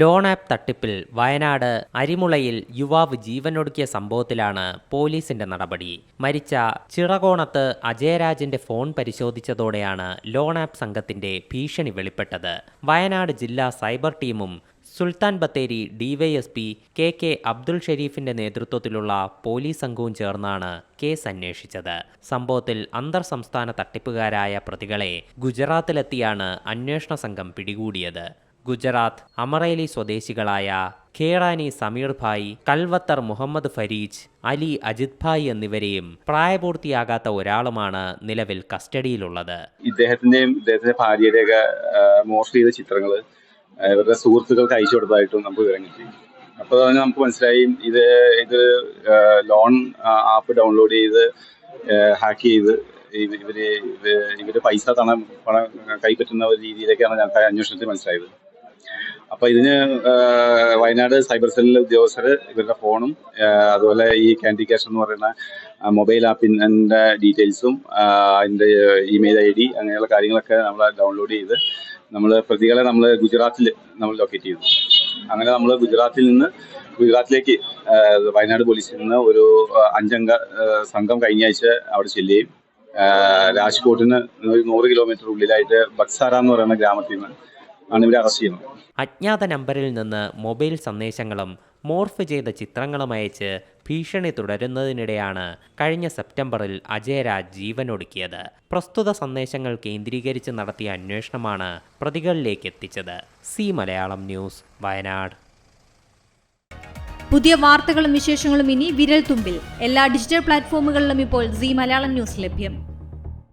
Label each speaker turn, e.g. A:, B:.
A: Loan app തട്ടിപ്പിൽ വയനാട് അരിമുളയിൽ യുവാവ് ജീവനൊടുക്കിയ സംഭവത്തിലാണ് പോലീസിന്റെ നടപടി. മരിച്ച ചിറകോണത്ത് അജയരാജിന്റെ ഫോൺ പരിശോധിച്ചതോടെയാണ് ലോൺ ആപ്പ് സംഘത്തിന്റെ ഭീഷണി വെളിപ്പെട്ടത്. വയനാട് ജില്ലാ സൈബർ ടീമും Sultan Bathery DYSP K K Abdul ഷെരീഫിന്റെ നേതൃത്വത്തിലുള്ള പോലീസ് സംഘവും ചേർന്നാണ് കേസ് അന്വേഷിച്ചത്. സംഭവത്തിൽ അന്തർ സംസ്ഥാന തട്ടിപ്പുകാരായ പ്രതികളെ ഗുജറാത്തിലെത്തിയാണ് അന്വേഷണ സംഘം പിടികൂടിയത്. ഗുജറാത്ത് അമറേലി സ്വദേശികളായ ഖേറാനി സമീർ ഭായ് കൽവത്തർ മുഹമ്മദ് ഫരീജ് അലി അജിത് ഭായ് എന്നിവരെയും പ്രായപൂർത്തിയാകാത്ത ഒരാളുമാണ് നിലവിൽ കസ്റ്റഡിയിലുള്ളത്.
B: ഇദ്ദേഹത്തിന്റെയും ഇദ്ദേഹത്തിന്റെ ഭാര്യയുടെയൊക്കെ മോസ്റ്റ് ചെയ്ത ചിത്രങ്ങൾ ഇവരുടെ സുഹൃത്തുക്കൾക്ക് അയച്ചു കൊടുത്തതായിട്ടും നമുക്ക് വിവരം കിട്ടി അപ്പോൾ തന്നെ നമുക്ക് മനസ്സിലായി ഇത് ഇത് ലോൺ ആപ്പ് ഡൗൺലോഡ് ചെയ്ത് ഹാക്ക് ചെയ്ത് ഇവ- ഇവർ ഇവർ പൈസ തണം പണം കൈപ്പറ്റുന്ന ഒരു രീതിയിലേക്കാണ് ഞങ്ങൾക്ക് അന്വേഷണത്തിൽ മനസ്സിലായത്. അപ്പൊ ഇതിന് വയനാട് സൈബർ സെല്ലിലെ ഉദ്യോഗസ്ഥർ ഇവരുടെ ഫോണും അതുപോലെ ഈ ക്യാൻഡി ക്യാഷ് എന്ന് പറയുന്ന മൊബൈൽ ആപ്പിന്റെ ഡീറ്റെയിൽസും അതിന്റെ ഇമെയിൽ ഐ ഡി അങ്ങനെയുള്ള കാര്യങ്ങളൊക്കെ നമ്മൾ ഡൗൺലോഡ് ചെയ്ത് നമ്മൾ പ്രതികളെ നമ്മൾ ഗുജറാത്തിൽ നമ്മൾ ലൊക്കേറ്റ് ചെയ്തു അങ്ങനെ നമ്മൾ ഗുജറാത്തിൽ നിന്ന് ഗുജറാത്തിലേക്ക് വയനാട് പോലീസിൽ നിന്ന് ഒരു അഞ്ചംഗ സംഘം കഴിഞ്ഞ ആഴ്ച അവിടെ ചെല്ലുകയും രാജ്കോട്ടിന് ഒരു നൂറ് കിലോമീറ്റർ ഉള്ളിലായിട്ട് ബക്സാര എന്ന് പറയുന്ന ഗ്രാമത്തിൽ നിന്ന് ആണ് ഇവരെ അറസ്റ്റ് ചെയ്യുന്നത്.
A: അജ്ഞാത നമ്പറിൽ നിന്ന് മൊബൈൽ സന്ദേശങ്ങളും മോർഫ് ചെയ്ത ചിത്രങ്ങളും അയച്ച് ഭീഷണി തുടരുന്നതിനിടെയാണ് കഴിഞ്ഞ സെപ്റ്റംബറിൽ അജയരാജ് ജീവനൊടുക്കിയത്. പ്രസ്തുത സന്ദേശങ്ങൾ കേന്ദ്രീകരിച്ച് നടത്തിയ അന്വേഷണമാണ് പ്രതികളിലേക്ക് എത്തിച്ചത്. C Malayalam news Wayanad.
C: പുതിയ വാർത്തകളും വിശേഷങ്ങളും ഇനി വിരൽ തുമ്പിൽ. എല്ലാ ഡിജിറ്റൽ പ്ലാറ്റ്ഫോമുകളിലും ഇപ്പോൾ സി മലയാളം ന്യൂസ് ലഭ്യം.